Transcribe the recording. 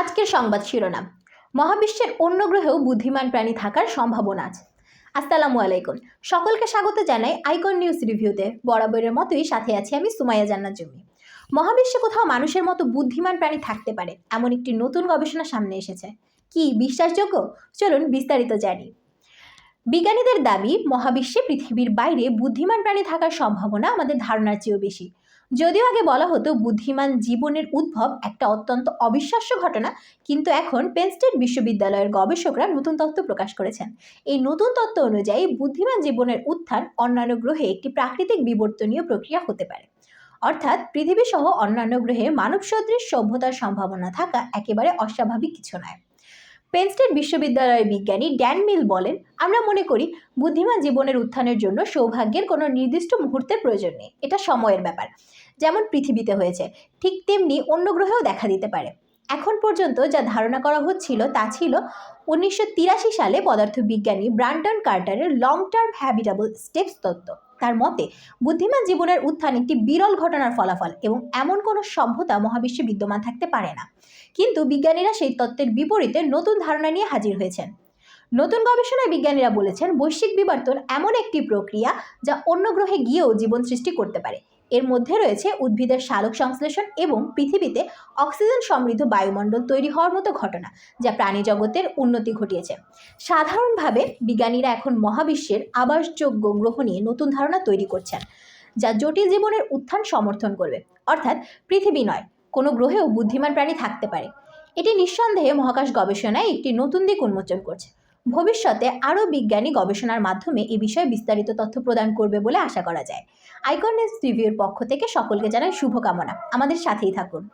আজকের সংবাদ শিরোনাম। মহাবিশ্বের অন্য গ্রহেও বুদ্ধিমান প্রাণী থাকার সম্ভাবনা আছে। আসসালামু আলাইকুম। সকলকে স্বাগত জানাই আইকন নিউজ রিভিউতে। বরাবরের মতোই সাথে আছি আমি সুমাইয়া জান্নাত জমি মহাবিশ্বে কোথাও মানুষের মতো বুদ্ধিমান প্রাণী থাকতে পারে, এমন একটি নতুন গবেষণা সামনে এসেছে। কি, বিশ্বাসযোগ্য? চলুন বিস্তারিত জানি। বিজ্ঞানীদের দাবি, মহাবিশ্বে পৃথিবীর বাইরে বুদ্ধিমান প্রাণী থাকার সম্ভাবনা আমাদের ধারণার চেয়েও বেশি। যদিও আগে বলা হতো বুদ্ধিমান জীবনের উদ্ভব একটা অত্যন্ত অবিশ্বাস্য ঘটনা, কিন্তু এখন পেনস্টেট বিশ্ববিদ্যালয়ের গবেষকরা নতুন তত্ত্ব প্রকাশ করেছেন। এই নতুন তত্ত্ব অনুযায়ী বুদ্ধিমান জীবনের উত্থান অন্যান্য গ্রহে একটি প্রাকৃতিক বিবর্তনীয় প্রক্রিয়া হতে পারে। অর্থাৎ পৃথিবী সহ অন্যান্য গ্রহে মানব সদৃশ সভ্যতার সম্ভাবনা থাকা একেবারে অস্বাভাবিক কিছু নয়। পেন স্টেট বিশ্ববিদ্যালয়ের বিজ্ঞানী ড্যান মিল বলেন, আমরা মনে করি বুদ্ধিমান জীবনের উত্থানের জন্য সৌভাগ্যের কোনো নির্দিষ্ট মুহূর্তের প্রয়োজন নেই। এটা সময়ের ব্যাপার। যেমন পৃথিবীতে হয়েছে, ঠিক তেমনি অন্য গ্রহেও দেখা দিতে পারে। এখন পর্যন্ত যা ধারণা করা হচ্ছিল তা ছিল উনিশশো তিরাশি সালে পদার্থবিজ্ঞানী ব্রান্টন কার্টারের লং টার্ম হ্যাবিটেবল স্টেপস তত্ত্ব। তার মতে, বুদ্ধিমান জীবনের উত্থান একটি বিরল ঘটনার ফলাফল এবং এমন কোনো সভ্যতা মহাবিশ্বে বিদ্যমান থাকতে পারে না। কিন্তু বিজ্ঞানীরা সেই তত্ত্বের বিপরীতে নতুন ধারণা নিয়ে হাজির হয়েছেন। নতুন গবেষণায় বিজ্ঞানীরা বলেছেন, বৈশ্বিক বিবর্তন এমন একটি প্রক্রিয়া যা অন্য গ্রহে গিয়েও জীবন সৃষ্টি করতে পারে। এর মধ্যে রয়েছে উদ্ভিদের সালোক সংশ্লেষণ এবং পৃথিবীতে অক্সিজেন সমৃদ্ধ বায়ুমণ্ডল তৈরি হওয়ার মতো ঘটনা, যা প্রাণী জগতের উন্নতি ঘটিয়েছে। সাধারণভাবে বিজ্ঞানীরা এখন মহাবিশ্বের আবাসযোগ্য গ্রহ নিয়ে নতুন ধারণা তৈরি করছেন, যা জটিল জীবনের উত্থান সমর্থন করবে। অর্থাৎ পৃথিবী নয়, কোনো গ্রহেও বুদ্ধিমান প্রাণী থাকতে পারে। এটি নিঃসন্দেহে মহাকাশ গবেষণায় একটি নতুন দিক উন্মোচন করছে। ভবিষ্যতে আরও বিজ্ঞানী গবেষণার মাধ্যমে এ বিষয়ে বিস্তারিত তথ্য প্রদান করবে বলে আশা করা যায়। আইকন নিউজ রিভিউর পক্ষ থেকে সকলকে জানাই শুভকামনা। আমাদের সাথেই থাকুন।